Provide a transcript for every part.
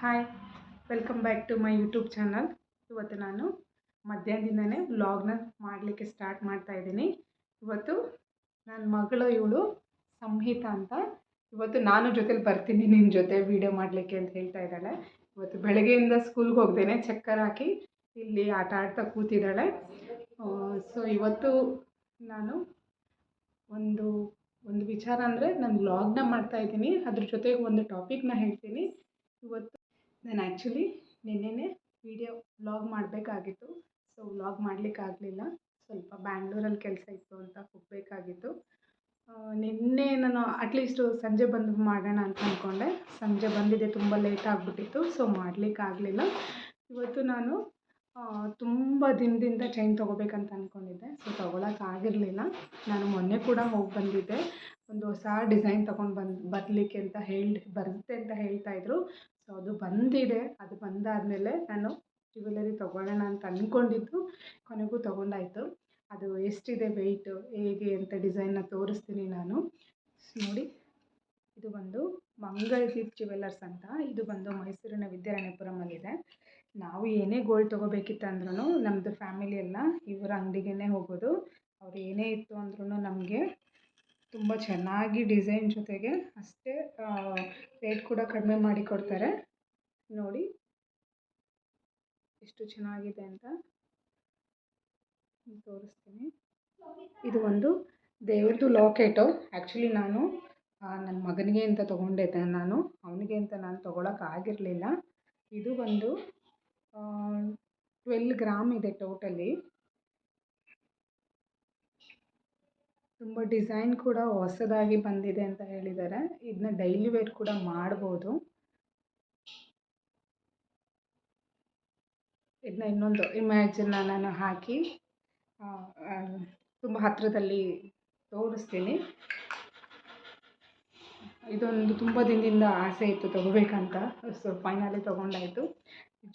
Hi welcome back to my YouTube channel ಇವತ್ತು ನಾನು ಮಧ್ಯಾಹ್ನದಿಂದನೇ ವ್ಲಾಗ್ನ ಮಾಡಲಿಕ್ಕೆ ಸ್ಟಾರ್ಟ್ ಮಾಡ್ತಾ ಇದ್ದೀನಿ. ಇವತ್ತು ನನ್ನ ಮಗಳು ಇವಳು ಸಂಹಿತ ಅಂತ. ಇವತ್ತು ನಾನು ಜೊತೆಲಿ ಬರ್ತೀನಿ ನಿನ್ನ ಜೊತೆ ವೀಡಿಯೋ ಮಾಡಲಿಕ್ಕೆ ಅಂತ ಹೇಳ್ತಾ ಇದ್ದಾಳೆ. ಇವತ್ತು ಬೆಳಗ್ಗೆಯಿಂದ ಸ್ಕೂಲ್ಗೆ ಹೋಗ್ದೇನೆ, ಚಕ್ಕರ್ ಹಾಕಿ ಇಲ್ಲಿ ಆಟ ಆಡ್ತಾ ಕೂತಿದ್ದಾಳೆ. ಸೊ ಇವತ್ತು ನಾನು ಒಂದು ಒಂದು ವಿಚಾರ ಅಂದರೆ ನಾನು ವ್ಲಾಗ್ನ ಮಾಡ್ತಾ ಇದ್ದೀನಿ. ಅದ್ರ ಜೊತೆಗೆ ಒಂದು ಟಾಪಿಕ್ನ ಹೇಳ್ತೀನಿ. ಇವತ್ತು ನಾನು ಆ್ಯಕ್ಚುಲಿ ನಿನ್ನೆನೇ ವೀಡಿಯೋ ವ್ಲಾಗ್ ಮಾಡಬೇಕಾಗಿತ್ತು. ಸೊ ವ್ಲಾಗ್ ಮಾಡಲಿಕ್ಕಾಗಲಿಲ್ಲ. ಸ್ವಲ್ಪ ಬ್ಯಾಂಗ್ಳೂರಲ್ಲಿ ಕೆಲಸ ಇತ್ತು ಅಂತ ಹೋಗಬೇಕಾಗಿತ್ತು. ನಿನ್ನೆ ನಾನು ಅಟ್ಲೀಸ್ಟು ಸಂಜೆ ಬಂದು ಮಾಡೋಣ ಅಂತ ಅಂದ್ಕೊಂಡೆ ಸಂಜೆ ಬಂದಿದೆ, ತುಂಬ ಲೇಟ್ ಆಗಿಬಿಟ್ಟಿತ್ತು. ಸೊ ಮಾಡಲಿಕ್ಕಾಗಲಿಲ್ಲ. ಇವತ್ತು ನಾನು ತುಂಬ ದಿನದಿಂದ ಚೈನ್ ತೊಗೋಬೇಕಂತ ಅಂದ್ಕೊಂಡಿದ್ದೆ ಸೊ ತೊಗೊಳಕ್ಕಾಗಿರಲಿಲ್ಲ ನಾನು ಮೊನ್ನೆ ಕೂಡ ಹೋಗಿ ಬಂದಿದ್ದೆ. ಒಂದು ಹೊಸ ಡಿಸೈನ್ ತೊಗೊಂಡು ಬಂದು, ಬರಲಿಕ್ಕೆ ಅಂತ ಹೇಳಿ, ಬರುತ್ತೆ ಅಂತ ಹೇಳ್ತಾಯಿದ್ರು ಸೊ ಅದು ಬಂದಿದೆ. ಅದು ಬಂದಾದಮೇಲೆ ನಾನು ಜ್ಯುವೆಲರಿ ತೊಗೊಳ್ಳೋಣ ಅಂತ ಅಂದ್ಕೊಂಡಿದ್ದು ಕೊನೆಗೂ ತೊಗೊಂಡಾಯಿತು. ಅದು ಎಷ್ಟಿದೆ ವೆಯ್ಟು ಹೇಗೆ ಅಂತ ಡಿಸೈನ್ನ ತೋರಿಸ್ತೀನಿ ನಾನು. ನೋಡಿ, ಇದು ಬಂದು ಮಂಗಳದೀಪ್ ಜ್ಯುವೆಲ್ಲರ್ಸ್ ಅಂತ. ಇದು ಬಂದು ಮೈಸೂರಿನ ವಿದ್ಯಾರಣ್ಯಪುರಮಲ್ಲಿದೆ ನಾವು ಏನೇ ಗೋಲ್ಡ್ ತೊಗೋಬೇಕಿತ್ತಂದ್ರೂ ನಮ್ಮದು ಫ್ಯಾಮಿಲಿ ಎಲ್ಲ ಇವರ ಅಂಗಡಿಗೇ ಹೋಗೋದು. ಅವ್ರು ಏನೇ ಇತ್ತು ಅಂದ್ರೂ ನಮಗೆ ತುಂಬ ಚೆನ್ನಾಗಿ ಡಿಸೈನ್ ಜೊತೆಗೆ ಅಷ್ಟೇ ರೇಟ್ ಕೂಡ ಕಡಿಮೆ ಮಾಡಿ ಕೊಡ್ತಾರೆ. ನೋಡಿ. ಎಷ್ಟು ಚೆನ್ನಾಗಿದೆ ಅಂತ ತೋರಿಸ್ತೀನಿ. ಇದು ಒಂದು ದೇವ್ರದ್ದು ಲಾಕೆಟು ಆ್ಯಕ್ಚುಲಿ ನಾನು ನನ್ನ ಮಗನಿಗೆ ಅಂತ ತೊಗೊಂಡಿದ್ದೆ ನಾನು. ಅವನಿಗೆ ಅಂತ ನಾನು ತೊಗೊಳಕ್ಕಾಗಿರಲಿಲ್ಲ ಇದು ಬಂದು ಟ್ವೆಲ್ ಗ್ರಾಮ್ ಇದೆ ಟೋಟಲಿ ತುಂಬ ಡಿಸೈನ್ ಕೂಡ ಹೊಸದಾಗಿ ಬಂದಿದೆ ಅಂತ ಹೇಳಿದ್ದಾರೆ. ಇದನ್ನ ಡೈಲಿ ವೇರ್ ಕೂಡ ಮಾಡ್ಬೋದು. ಇದನ್ನ ಇನ್ನೊಂದು ಇಮ್ಯಾಜಿನ್ನ ನಾನು ಹಾಕಿ ತುಂಬ ಹತ್ತಿರದಲ್ಲಿ ತೋರಿಸ್ತೀನಿ. ಇದೊಂದು ತುಂಬ ದಿನದಿಂದ ಆಸೆ ಇತ್ತು ತೊಗೋಬೇಕಂತ. ಸೊ ಫೈನಲಿ ತೊಗೊಂಡಾಯಿತು.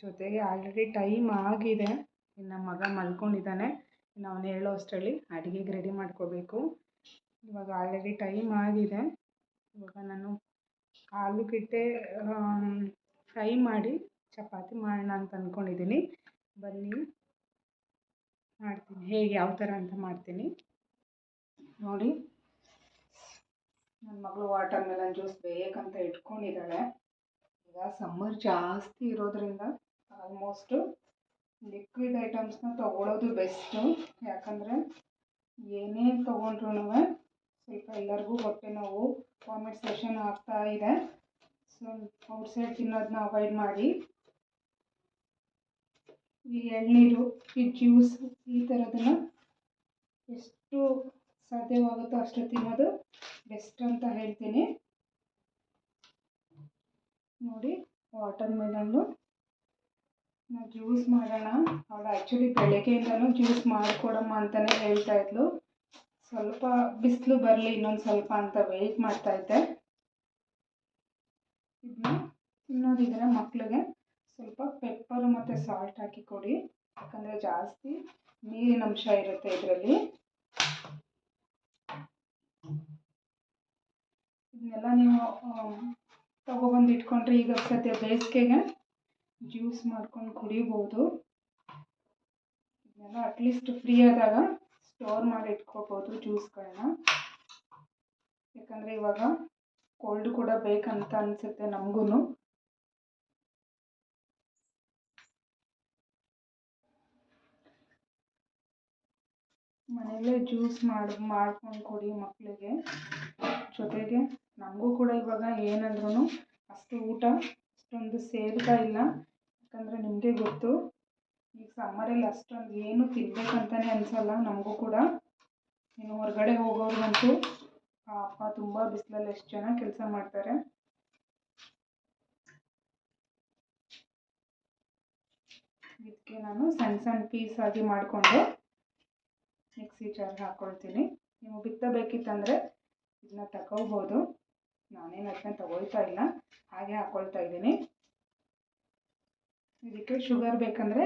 ಜೊತೆಗೆ ಆಲ್ರೆಡಿ ಟೈಮ್ ಆಗಿದೆ. ಇನ್ನು ಮಗ ಮಲ್ಕೊಂಡಿದ್ದಾನೆ. ಅವನು ಹೇಳೋ ಅಷ್ಟರಲ್ಲಿ ಅಡುಗೆಗೆ ರೆಡಿ ಮಾಡ್ಕೋಬೇಕು. ಇವಾಗ ಆಲ್ರೆಡಿ ಟೈಮ್ ಆಗಿದೆ. ಇವಾಗ ನಾನು ಆಲೂಗೆಡ್ಡೆ ಫ್ರೈ ಮಾಡಿ ಚಪಾತಿ ಮಾಡೋಣ ಅಂತ ಅಂದ್ಕೊಂಡಿದ್ದೀನಿ ಬನ್ನಿ. ಮಾಡ್ತೀನಿ. ಹೇಗೆ, ಯಾವ ಥರ ಅಂತ ಮಾಡ್ತೀನಿ. ನೋಡಿ. ನನ್ನ ಮಗಳು ವಾಟರ್ ಮೆಲನ್ ಜ್ಯೂಸ್ ಬೇಕಂತ ಇಟ್ಕೊಂಡಿದ್ದಾಳೆ. ಈಗ ಸಮ್ಮರ್ ಜಾಸ್ತಿ ಇರೋದ್ರಿಂದ ಆಲ್ಮೋಸ್ಟು ಲಿಕ್ವಿಡ್ ಐಟಮ್ಸ್ನ ತೊಗೊಳ್ಳೋದು ಬೆಸ್ಟು ಯಾಕಂದರೆ ಏನೇ ತೊಗೊಂಡ್ರೂ ಸ್ವಲ್ಪ ಎಲ್ಲರಿಗೂ ಹೊಟ್ಟೆ ನೋವು ವಾಮಿಟ್ ಸೆಷನ್ ಆಗ್ತಾ ಇದೆ. ಸೊ ಔಟ್ಸೈಡ್ ತಿನ್ನೋದನ್ನ ಅವಾಯ್ಡ್ ಮಾಡಿ. ಈ ಎಳ್ನೀರು, ಈ ಜ್ಯೂಸ್ ಈ ಥರದನ್ನ ಎಷ್ಟು ಸಾಧ್ಯವಾಗುತ್ತೋ ಅಷ್ಟು ತಿನ್ನೋದು ಬೆಸ್ಟ್ ಅಂತ ಹೇಳ್ತೀನಿ. ನೋಡಿ ವಾಟರ್ ಮೆಲನ್ನು ನಾವು ಜ್ಯೂಸ್ ಮಾಡೋಣ. ಅವಳು ಆ್ಯಕ್ಚುಲಿ ಬೆಳಗ್ಗೆಯಿಂದನೂ ಜ್ಯೂಸ್ ಮಾಡಿಕೊಡಮ್ಮ ಅಂತಲೇ ಹೇಳ್ತಾ ಇದ್ಲು. ಸ್ವಲ್ಪ ಬಿಸಿಲು ಬರಲಿ, ಇನ್ನೊಂದು ಸ್ವಲ್ಪ ಅಂತ ವೆಯ್ಟ್ ಮಾಡ್ತಾಯಿದ್ದೆ ಇದನ್ನ ತಿನ್ನೋದಿದ್ರೆ ಮಕ್ಕಳಿಗೆ ಸ್ವಲ್ಪ ಪೆಪ್ಪರು ಮತ್ತು ಸಾಲ್ಟ್ ಹಾಕಿ ಕೊಡಿ. ಯಾಕಂದರೆ ಜಾಸ್ತಿ ನೀರಿನ ಅಂಶ ಇರುತ್ತೆ ಇದರಲ್ಲಿ. ಇದನ್ನೆಲ್ಲ ನೀವು ತಗೊಬಂದು ಇಟ್ಕೊಂಡ್ರೆ ಈಗ ಸದ್ಯ ಬೇಸಿಗೆಗೆ ಜ್ಯೂಸ್ ಮಾಡ್ಕೊಂಡು ಕುಡಿಬೋದು. ಇದನ್ನೆಲ್ಲ ಅಟ್ಲೀಸ್ಟ್ ಫ್ರೀ ಆದಾಗ ಸ್ಟೋರ್ ಮಾಡಿ ಇಟ್ಕೋಬೋದು ಜ್ಯೂಸ್ಗಳನ್ನ ಯಾಕಂದರೆ ಇವಾಗ ಕೋಲ್ಡ್ ಕೂಡ ಬೇಕಂತ ಅನಿಸುತ್ತೆ ನಮಗೂ ಮನೆಯಲ್ಲೇ ಜ್ಯೂಸ್ ಮಾಡಿ, ಮಾಡ್ಕೊಂಡು ಕೊಡಿ ಮಕ್ಕಳಿಗೆ ಜೊತೆಗೆ ನಮಗೂ ಕೂಡ ಇವಾಗ ಏನಂದ್ರೂ ಅಷ್ಟು ಊಟ ಅಷ್ಟೊಂದು ಸೇರ್ತಾ ಇಲ್ಲ. ಯಾಕಂದರೆ ನಿಮಗೆ ಗೊತ್ತು, ಈಗ ಸಮ್ಮರಲ್ಲಿ ಅಷ್ಟೊಂದು ಏನು ತಿನ್ನಬೇಕಂತಲೇ ಅನಿಸಲ್ಲ ನಮಗೂ ಕೂಡ. ಇನ್ನು ಹೊರಗಡೆ ಹೋಗೋರಿಗಂತೂ ಪಾಪ ತುಂಬ ಬಿಸಿಲಲ್ಲಿ ಎಷ್ಟು ಜನ ಕೆಲಸ ಮಾಡ್ತಾರೆ. ಇದಕ್ಕೆ ನಾನು ಸಣ್ಣ ಸಣ್ಣ ಪೀಸ್ ಆಗಿ ಮಾಡಿಕೊಂಡು ಮಿಕ್ಸಿ ಜಾರ್ಗೆ ಹಾಕ್ಕೊಳ್ತೀನಿ ನೀವು ಬಿತ್ತಬೇಕಿತ್ತಂದರೆ ಇದನ್ನ ತಗೋಬೋದು. ನಾನೇನು ಅದನ್ನ ತಗೊಳ್ತಾ ಇಲ್ಲ, ಹಾಗೆ ಹಾಕ್ಕೊಳ್ತಾ ಇದ್ದೀನಿ. ಇದಕ್ಕೆ ಶುಗರ್ ಬೇಕಂದರೆ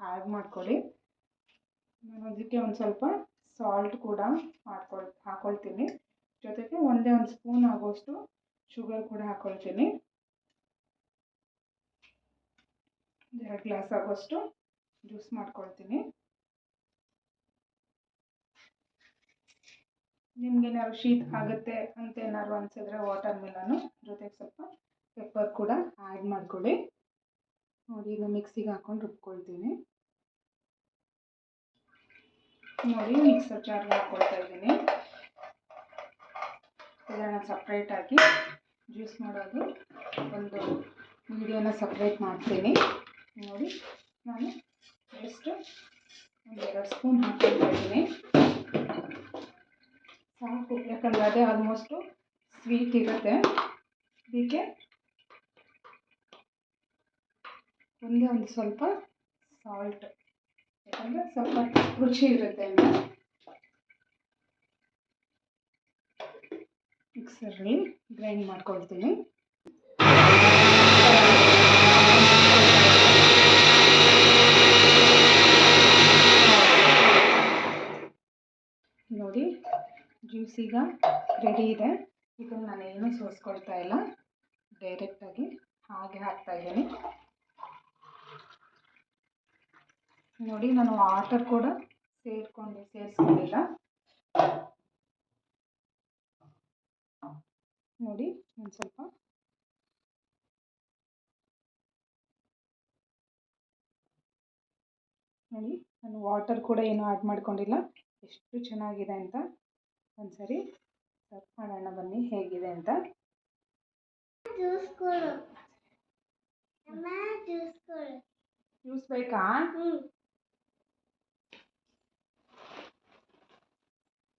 ಆ್ಯಡ್ ಮಾಡ್ಕೊಳ್ಳಿ. ನಾನು ಅದಕ್ಕೆ ಒಂದು ಸ್ವಲ್ಪ ಸಾಲ್ಟ್ ಕೂಡ ಮಾಡ್ಕೊಳ್ ಹಾಕ್ಕೊಳ್ತೀನಿ ಜೊತೆಗೆ ಒಂದೇ ಒಂದು ಸ್ಪೂನ್ ಆಗೋಷ್ಟು ಶುಗರ್ ಕೂಡ ಹಾಕ್ಕೊಳ್ತೀನಿ ಎರಡು ಗ್ಲಾಸ್ ಆಗೋಷ್ಟು ಜ್ಯೂಸ್ ಮಾಡ್ಕೊಳ್ತೀನಿ. ನಿಮ್ಗೇನಾದ್ರು ಶೀತ ಆಗುತ್ತೆ ಅಂತ ಏನಾದ್ರು ಅನಿಸಿದ್ರೆ ವಾಟರ್ ಮೆಲನು ಜೊತೆಗೆ ಸ್ವಲ್ಪ ಪೆಪ್ಪರ್ ಕೂಡ ಆ್ಯಡ್ ಮಾಡ್ಕೊಳ್ಳಿ. ನೋಡಿ ಈಗ ಮಿಕ್ಸಿಗೆ ಹಾಕೊಂಡು ರುಬ್ಕೊಳ್ತೀನಿ. ನೋಡಿ, ಮಿಕ್ಸರ್ ಜಾರ್ಗೆ ಹಾಕ್ಕೊಳ್ತಾ ಇದ್ದೀನಿ. ಇದನ್ನು ಸಪ್ರೇಟಾಗಿ ಜ್ಯೂಸ್ ಮಾಡೋದು ಒಂದು ವಿಡಿಯೋನ ಸಪ್ರೇಟ್ ಮಾಡ್ತೀನಿ. ನೋಡಿ, ನಾನು ಜಸ್ಟ್ ಒಂದು ಎರಡು ಸ್ಪೂನ್ ಹಾಕ್ಕೊಳ್ತಾ ಇದ್ದೀನಿ. ಸಾಕು, ಯಾಕಂದರೆ ಅದೇ ಆಲ್ಮೋಸ್ಟು ಸ್ವೀಟ್ ಇರುತ್ತೆ. ಅದಕ್ಕೆ ಒಂದೇ ಒಂದು ಸ್ವಲ್ಪ ಸಾಲ್ಟ್ ಯಾಕಂದರೆ ಸ್ವಲ್ಪ ರುಚಿ ಇರುತ್ತೆ ಅಂತ. ಮಿಕ್ಸರಲ್ಲಿ ಗ್ರೈಂಡ್ ಮಾಡ್ಕೊಳ್ತೀನಿ. ನೋಡಿ ಜ್ಯೂಸ್ ಈಗ ರೆಡಿ ಇದೆ. ಇದನ್ನು ನಾನು ಏನೂ ಸೋಸ್ಕೊಳ್ತಾ ಇಲ್ಲ. ಡೈರೆಕ್ಟಾಗಿ ಹಾಗೆ ಹಾಕ್ತಾ ಇದ್ದೀನಿ. ನೋಡಿ ನಾನು ವಾಟರ್ ಕೂಡ ಸೇರಿಕೊಂಡು ಸೇರಿಸ್ಕೊಂಡಿಲ್ಲ. ನೋಡಿ ಒಂದು ಸ್ವಲ್ಪ. ನೋಡಿ ನಾನು ವಾಟರ್ ಕೂಡ ಏನು ಆ್ಯಡ್ ಮಾಡ್ಕೊಂಡಿಲ್ಲ. ಎಷ್ಟು ಚೆನ್ನಾಗಿದೆ ಅಂತ ಒಂದ್ಸರಿ ಸರ್ವ್ ಮಾಡೋಣ ಬನ್ನಿ ಹೇಗಿದೆ ಅಂತ. ಜ್ಯೂಸ್ ಬೇಕಾ?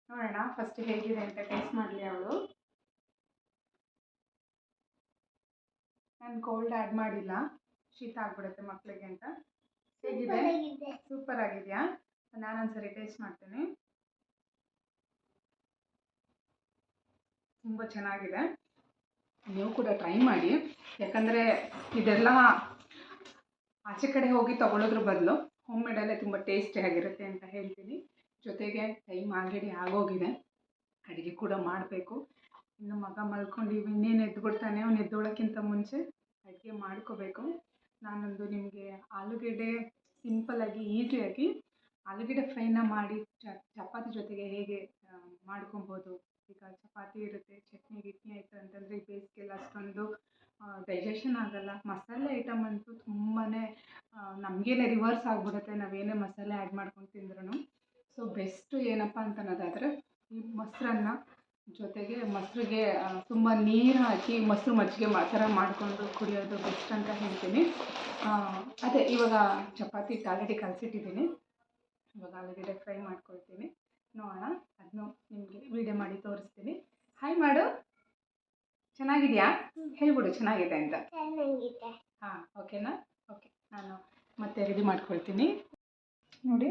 ನೋಡೋಣ. ಫಸ್ಟ್ ಹೇಗಿದೆ ಅಂತ ಟೇಸ್ಟ್ ಮಾಡಲಿ ಅವಳು. ನಾನು ಕೋಲ್ಡ್ ಆ್ಯಡ್ ಮಾಡಿಲ್ಲ. ಶೀತ ಆಗ್ಬಿಡುತ್ತೆ ಮಕ್ಕಳಿಗೆ ಅಂತ. ಹೇಗಿದೆ? ಸೂಪರ್ ಆಗಿದೆಯಾ? ನಾನೊಂದ್ಸರಿ ಟೇಸ್ಟ್ ಮಾಡ್ತೀನಿ. ತುಂಬ ಚೆನ್ನಾಗಿದೆ. ನೀವು ಕೂಡ ಟ್ರೈ ಮಾಡಿ. ಯಾಕಂದರೆ ಇದೆಲ್ಲ ಆಚೆ ಕಡೆ ಹೋಗಿ ತೊಗೊಳೋದ್ರ ಬದಲು ಹೋಮ್ ಮೇಡಲ್ಲೇ ತುಂಬ ಟೇಸ್ಟಿಯಾಗಿರುತ್ತೆ ಅಂತ ಹೇಳ್ತೀನಿ. ಜೊತೆಗೆ ಟೈಮ್ ಆಲ್ರೆಡಿ ಆಗೋಗಿದೆ. ಅಡುಗೆ ಕೂಡ ಮಾಡಬೇಕು. ಇನ್ನು ಮಗ ಮಲ್ಕೊಂಡು ಇನ್ನೇನು ಎದ್ಬಿಡ್ತಾನೆ ಅವ್ನು ಎದ್ದೋಳಕ್ಕಿಂತ ಮುಂಚೆ ಅಡುಗೆ ಮಾಡ್ಕೋಬೇಕು. ನಾನೊಂದು ನಿಮಗೆ ಆಲೂಗೆಡ್ಡೆ ಸಿಂಪಲ್ಲಾಗಿ ಈಸಿಯಾಗಿ ಆಲೂಗೆಡ್ಡೆ ಫ್ರೈನ ಮಾಡಿ ಚಪಾತಿ ಜೊತೆಗೆ ಹೇಗೆ ಮಾಡ್ಕೊಬೋದು. ಈಗ ಚಪಾತಿ ಇರುತ್ತೆ, ಚಟ್ನಿ, ಗಿಟ್ನಿ ಆಯಿತು ಅಂತಂದರೆ ಬೇಸಿಗೆಲ್ಲ ಅಷ್ಟೊಂದು ಡೈಜೆಷನ್ ಆಗಲ್ಲ. ಮಸಾಲೆ ಐಟಮ್ ಅಂತೂ ತುಂಬಾ ನಮಗೇನೆ ರಿವರ್ಸ್ ಆಗಿಬಿಡುತ್ತೆ. ನಾವೇನೇ ಮಸಾಲೆ ಆ್ಯಡ್ ಮಾಡ್ಕೊಂಡು ತಿಂದ್ರೂ ಸೊ ಬೆಸ್ಟು ಏನಪ್ಪ ಅಂತ ಅನ್ನೋದಾದರೆ ಈ ಮೊಸರನ್ನ ಜೊತೆಗೆ ಮೊಸರಿಗೆ ತುಂಬ ನೀರು ಹಾಕಿ ಮೊಸರು ಮಜ್ಜಿಗೆ ಆ ಥರ ಮಾಡಿಕೊಂಡು ಕುಡಿಯೋದು ಬೆಸ್ಟ್ ಅಂತ ಹೇಳ್ತೀನಿ. ಅದೇ ಇವಾಗ ಚಪಾತಿ ಆಲ್ರೆಡಿ ಕಲಸಿಟ್ಟಿದ್ದೀನಿ. ಇವಾಗ ಆಲೂಗಡ್ಡೆ ಫ್ರೈ ಮಾಡ್ಕೊಳ್ತೀನಿ. ನೋಡೋಣ ಅದನ್ನು ನಿಮಗೆ ವೀಡಿಯೋ ಮಾಡಿ ತೋರಿಸ್ತೀನಿ. ಹಾಯ್ ಮಾಡು. ಚೆನ್ನಾಗಿದೆಯಾ? ಹೇಳ್ಬಿಡು ಚೆನ್ನಾಗಿದೆ ಅಂತ. ಹಾಂ ಓಕೆನಾ ಓಕೆ ನಾನು ಮತ್ತೆ ರೆಡಿ ಮಾಡ್ಕೊಳ್ತೀನಿ. ನೋಡಿ.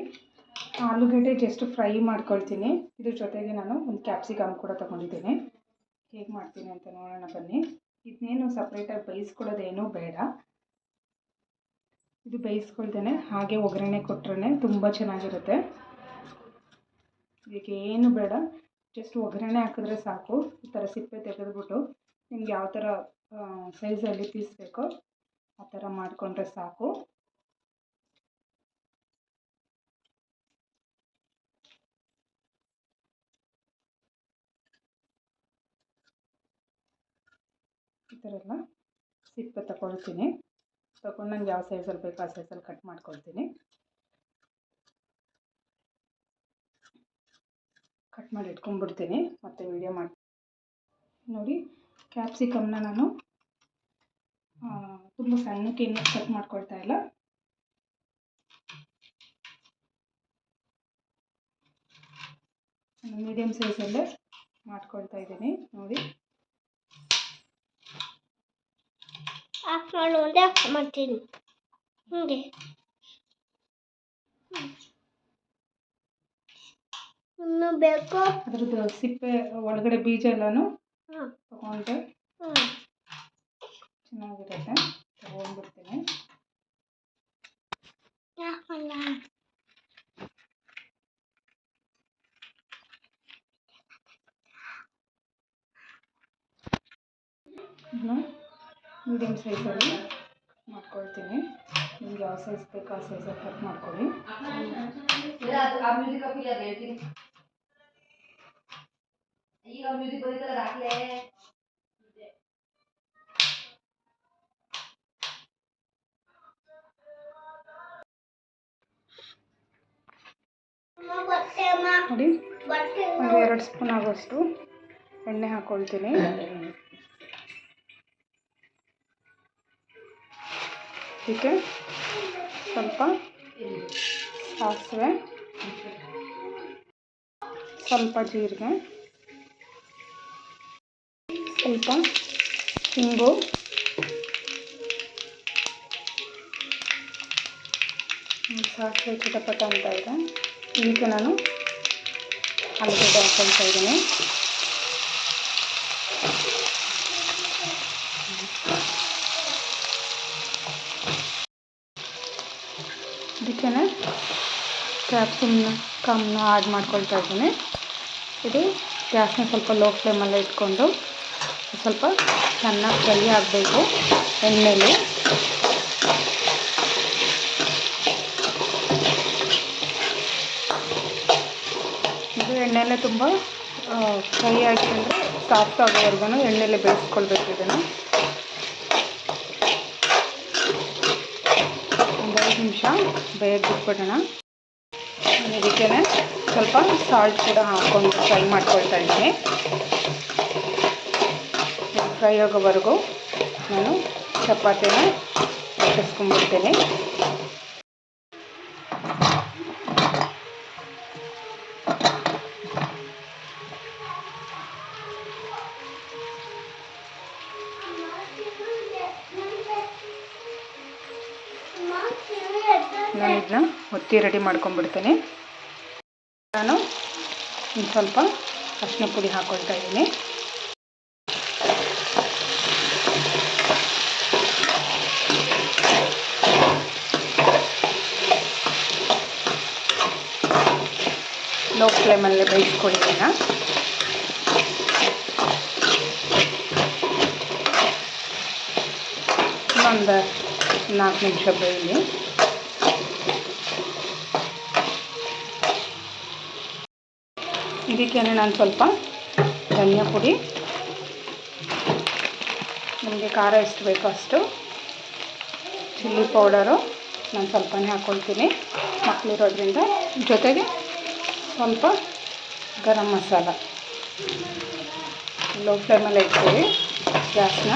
ಆಲೂಗಡ್ಡೆ ಜಸ್ಟ್ ಫ್ರೈ ಮಾಡ್ಕೊಳ್ತೀನಿ. ಇದ್ರ ಜೊತೆಗೆ ನಾನು ಒಂದು ಕ್ಯಾಪ್ಸಿಕಮ್ ಕೂಡ ತೊಗೊಂಡಿದ್ದೀನಿ. ಹೇಗೆ ಮಾಡ್ತೀನಿ ಅಂತ ನೋಡೋಣ ಬನ್ನಿ. ಇದನ್ನೇನು ಸಪ್ರೇಟಾಗಿ ಬೇಯಿಸ್ಕೊಳ್ಳೋದೇನೂ ಬೇಡ. ಇದು ಬೇಯಿಸ್ಕೊಳ್ತೇನೆ ಹಾಗೆ ಒಗ್ಗರಣೆ ಕೊಟ್ರೇ ತುಂಬ ಚೆನ್ನಾಗಿರುತ್ತೆ. ಇದಕ್ಕೆ ಏನು ಬೇಡ. ಜಸ್ಟ್ ಒಗ್ಗರಣೆ ಹಾಕಿದ್ರೆ ಸಾಕು. ಈ ಥರ ಸಿಪ್ಪೆ ತೆಗೆದುಬಿಟ್ಟು ನಿಮ್ಗೆ ಯಾವ ಥರ ಸೈಜಲ್ಲಿ ಪೀಸ್ ಬೇಕೋ ಆ ಥರ ಮಾಡಿಕೊಂಡ್ರೆ ಸಾಕು. ಈ ಥರ ಎಲ್ಲ ಸಿಪ್ಪೆ ತಗೊಳ್ತೀನಿ. ತಗೊಂಡು ನಂಗೆ ಯಾವ ಸೈಜಲ್ಲಿ ಬೇಕು ಆ ಸೈಜಲ್ಲಿ ಕಟ್ ಮಾಡ್ಕೊಳ್ತೀನಿ. ಕಟ್ ಮಾಡಿ ಇಟ್ಕೊಂಡ್ಬಿಡ್ತೀನಿ, ಮತ್ತೆ ವೀಡಿಯೋ ಮಾಡಿ, ನೋಡಿ ಕ್ಯಾಪ್ಸಿಕಮ್ನ ನಾನು ತುಂಬ ಸಣ್ಣಕ್ಕೆ ಇನ್ನೂ ಕಟ್ ಮಾಡ್ಕೊಳ್ತಾ ಇಲ್ಲ. ಮೀಡಿಯಮ್ ಸೈಜಲ್ಲೇ ಮಾಡ್ಕೊಳ್ತಾ ಇದ್ದೀನಿ, ನೋಡಿ. ಆಫ್ ಮಾಡು ಒಂದೇ ಆಫ್ ಮಾಡ್ತೀನಿ ಹಿಂಗೆ ಇನ್ನು ಬೇಕು ಅದ್ರದ್ದು ಸಿಪ್ಪೆ ಒಳಗಡೆ ಬೀಜ ಎಲ್ಲನೂ ಹಾಂ ತಗೊಂಡ್ರೆ ಹಾಂ ಚೆನ್ನಾಗಿರುತ್ತೆ ತಗೊಂಡ್ಬಿಡ್ತೀನಿ ಯಾಕಲ್ಲ ಇದನ್ನ ಮೀಡಿಯಮ್ ಸೈಜಲ್ಲಿ ಮಾಡ್ಕೊಳ್ತೀನಿ. ನಿಮ್ಗೆ ಯಾವ ಸೈಜ್ ಬೇಕು ಆ ಸೈಜಲ್ಲಿ ಕಟ್ ಮಾಡ್ಕೊಳ್ಳಿ ಈಗ ಮ್ಯೂಸಿಕ್ ಬರೀತಲ್ಲ ರಾತ್ರಿ. ಅಮ್ಮ ಬಟ್ಟೆ ಅಮ್ಮ. ನೋಡಿ ಬಟ್ಟೆ ಒಂದು ಎರಡು ಸ್ಪೂನ್ ಆಗೋಷ್ಟು ಎಣ್ಣೆ ಹಾಕ್ಕೊಳ್ತೀನಿ ಇದಕ್ಕೆ ಸ್ವಲ್ಪ ಸಾಸಿವೆ, ಸ್ವಲ್ಪ ಜೀರಿಗೆ, ಸ್ವಲ್ಪ ಹಿಂಗು ಸಾಸಿವೆ ಚಿಟಪಟ ಅಂತ ಇದೆ. ಇದಕ್ಕೆ ನಾನು ಆಲೂಗಡ್ಡೆ ಹಾಕೊಳ್ತಾ ಇದ್ದೀನಿ ಇದಕ್ಕೆ ಕ್ಯಾಪ್ಸಿಮ್ನ ಕಮ್ಮನ್ನ ಆ್ಯಡ್ ಮಾಡ್ಕೊಳ್ತಾ ಇದ್ದೀನಿ. ಇದು ಗ್ಯಾಸ್ನ ಸ್ವಲ್ಪ ಲೋ ಫ್ಲೇಮಲ್ಲೇ ಇಟ್ಕೊಂಡು ಸ್ವಲ್ಪ ಚೆನ್ನಾಗಿ ಫ್ರೈ ಆಗಬೇಕು ಇದು ಎಣ್ಣೆಲೆ ತುಂಬ ಫ್ರೈ ಆಗಿ ಅಂದರೆ ಸಾಫ್ಟ್ ಆಗೋವರೆಗೂ ಎಣ್ಣೆಲೆ ಬೇಯಿಸ್ಕೊಳ್ಬೇಕು ಇದನ್ನು. ಒಂದು ನಿಮಿಷ ಬೇಯಕ್ಕೆ ಬಿಟ್ಬಿಡೋಣ. ಇದಕ್ಕೆ ಸ್ವಲ್ಪ ಸಾಲ್ಟ್ ಕೂಡ ಹಾಕ್ಕೊಂಡು ಫ್ರೈ ಮಾಡ್ಕೊಳ್ತಾ ಇದ್ದೀನಿ. ಫ್ರೈ ಆಗೋವರೆಗೂ ನಾನು ಚಪಾತಿನ ಲಟ್ಟಿಸ್ಕೊಂಡ್ಬಿಡ್ತೀನಿ ಒತ್ತಿ ರೆಡಿ ಮಾಡ್ಕೊಂಡ್ಬಿಡ್ತೀನಿ. ನಾನು ಇನ್ನು ಸ್ವಲ್ಪ ಅರಿಶಿನ ಪುಡಿ ಹಾಕ್ಕೊಳ್ತಾ ಇದ್ದೀನಿ. ಲೋ ಫ್ಲೇಮಲ್ಲೇ ಬೇಯಿಸ್ಕೊಳ್ಳಿ ಇದನ್ನ ಒಂದು ನಾಲ್ಕು ನಿಮಿಷ ಬೇಯಲಿ ಇದಕ್ಕೆ ನಾನು ಸ್ವಲ್ಪ ಧನಿಯಾ ಪುಡಿ. ನಿಮಗೆ ಖಾರ ಎಷ್ಟು ಬೇಕು ಅಷ್ಟು. ಚಿಲ್ಲಿ ಪೌಡರು ನಾನು ಸ್ವಲ್ಪನೇ ಹಾಕ್ಕೊಳ್ತೀನಿ ಮಕ್ಕಳಿರೋದ್ರಿಂದ ಜೊತೆಗೆ ಸ್ವಲ್ಪ ಗರಂ ಮಸಾಲ. ಲೋ ಫ್ಲೇಮಲ್ಲಿ ಇಡ್ತೀವಿ ಗ್ಯಾಸ್ನ.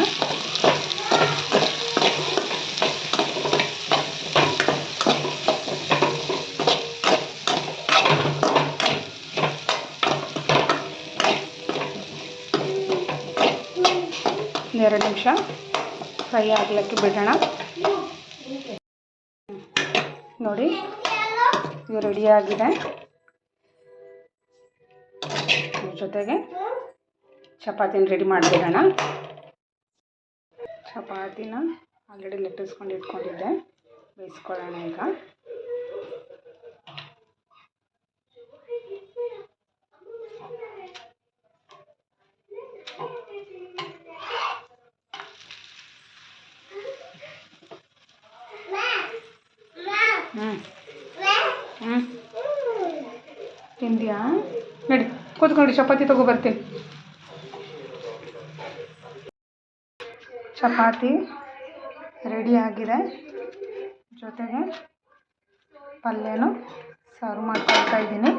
ಎರಡು ನಿಮಿಷ. ಫ್ರೈ ಆಗ್ಲಿಕ್ಕೆ ಬಿಡೋಣ. ನೋಡಿ, ಇದು ರೆಡಿಯಾಗಿದೆ ಜೊತೆಗೆ ಚಪಾತಿನ ರೆಡಿ ಮಾಡಿಬಿಡೋಣ. ಚಪಾತಿನ ಆಲ್ರೆಡಿ ಲಟ್ಟಿಸ್ಕೊಂಡು ಇಟ್ಕೊಂಡಿದ್ದೆ. ಬೇಯಿಸ್ಕೊಳ್ಳೋಣ ಈಗ. ಹ್ಞೂ ಹ್ಞೂ ತಿಂದ್ಯಾ? ನಡಿ ಕೂತ್ಕೊಂಡು ಚಪಾತಿ ತಗೋ ಬರ್ತೀನಿ. ಚಪಾತಿ ರೆಡಿ ಆಗಿದೆ. ಜೊತೆಗೆ ಪಲ್ಯನೂ ಸರ್ವ್ ಮಾಡ್ಕೊಳ್ತಾ ಇದ್ದೀನಿ.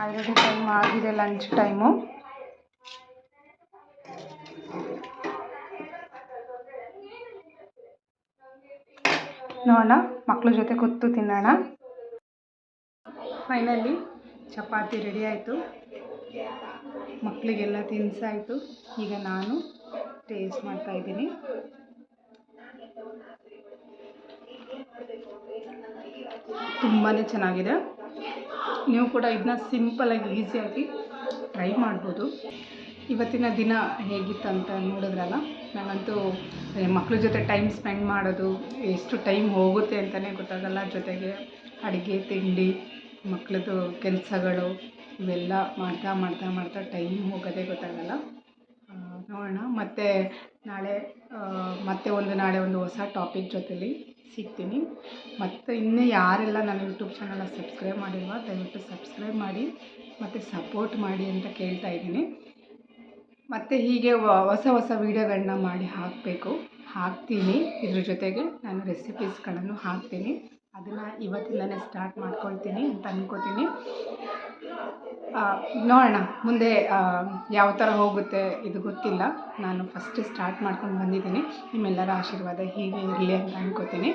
ಆಲ್ರೆಡಿ ಟೈಮ್ ಆಗಿದೆ ಲಂಚ್ ಟೈಮು ನೋಡೋಣ ಮಕ್ಕಳ ಜೊತೆ ಕೂತು ತಿನ್ನೋಣ. ಫೈನಲಿ ಚಪಾತಿ ರೆಡಿ ಆಯಿತು. ಮಕ್ಕಳಿಗೆಲ್ಲ ತಿನ್ಸಾಯಿತು ಈಗ ನಾನು ಟೇಸ್ಟ್ ಮಾಡ್ತಾ ಇದ್ದೀನಿ. ತುಂಬಾ ಚೆನ್ನಾಗಿದೆ. ನೀವು ಕೂಡ ಇದನ್ನ ಸಿಂಪಲಾಗಿ ಈಸಿಯಾಗಿ ಟ್ರೈ ಮಾಡ್ಬೋದು. ಇವತ್ತಿನ ದಿನ ಹೇಗಿತ್ತು ಅಂತ ನೋಡಿದ್ರಲ್ಲ? ನನಗಂತೂ ಮಕ್ಕಳ ಜೊತೆ ಟೈಮ್ ಸ್ಪೆಂಡ್ ಮಾಡೋದು, ಎಷ್ಟು ಟೈಮ್ ಹೋಗುತ್ತೆ ಅಂತಲೇ ಗೊತ್ತಾಗಲ್ಲ. ಜೊತೆಗೆ ಅಡುಗೆ, ತಿಂಡಿ ಮಕ್ಕಳದ್ದು ಕೆಲಸಗಳು, ಇವೆಲ್ಲ ಮಾಡ್ತಾ ಮಾಡ್ತಾ ಮಾಡ್ತಾ ಟೈಮ್ ಹೋಗೋದೇ ಗೊತ್ತಾಗಲ್ಲ. ನೋಡೋಣ. ಮತ್ತು ನಾಳೆ ಮತ್ತೆ ಒಂದು, ನಾಳೆ ಒಂದು ಹೊಸ ಟಾಪಿಕ್ ಜೊತೆಲಿ ಸಿಗ್ತೀನಿ. ಮತ್ತು ಇನ್ನೇ ಯಾರೆಲ್ಲ ನನ್ನ ಯೂಟ್ಯೂಬ್ ಚಾನಲ್ನ ಸಬ್ಸ್ಕ್ರೈಬ್ ಮಾಡಿಲ್ವ, ದಯವಿಟ್ಟು ಸಬ್ಸ್ಕ್ರೈಬ್ ಮಾಡಿ, ಮತ್ತು ಸಪೋರ್ಟ್ ಮಾಡಿ ಅಂತ ಕೇಳ್ತಾ ಇದ್ದೀನಿ. ಮತ್ತು ಹೀಗೆ ಹೊಸ ಹೊಸ ವೀಡಿಯೋಗಳನ್ನ ಮಾಡಿ ಹಾಕಬೇಕು. ಹಾಕ್ತೀನಿ. ಇದ್ರ ಜೊತೆಗೆ ನಾನು ರೆಸಿಪೀಸ್ಗಳನ್ನು ಹಾಕ್ತೀನಿ. ಅದನ್ನು ಇವತ್ತಿಂದಲೇ ಸ್ಟಾರ್ಟ್ ಮಾಡ್ಕೊಳ್ತೀನಿ ಅಂತ ಅಂದ್ಕೋತೀನಿ ನೋಡೋಣ. ಮುಂದೆ ಯಾವ ಥರ ಹೋಗುತ್ತೆ ಇದು ಗೊತ್ತಿಲ್ಲ. ನಾನು ಫಸ್ಟ್ ಸ್ಟಾರ್ಟ್ ಮಾಡ್ಕೊಂಡು ಬಂದಿದ್ದೀನಿ. ನಿಮ್ಮೆಲ್ಲರ ಆಶೀರ್ವಾದ ಹೀಗೆ ಇರಲಿ ಅಂತ ಅಂದ್ಕೋತೀನಿ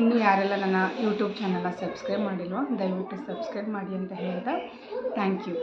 ಇನ್ನೂ ಯಾರೆಲ್ಲ ನನ್ನ ಯೂಟ್ಯೂಬ್ ಚಾನಲ್ನ ಸಬ್ಸ್ಕ್ರೈಬ್ ಮಾಡಿಲ್ವೋ, ದಯವಿಟ್ಟು ಸಬ್ಸ್ಕ್ರೈಬ್ ಮಾಡಿ ಅಂತ ಹೇಳ್ತಾ ಥ್ಯಾಂಕ್ ಯು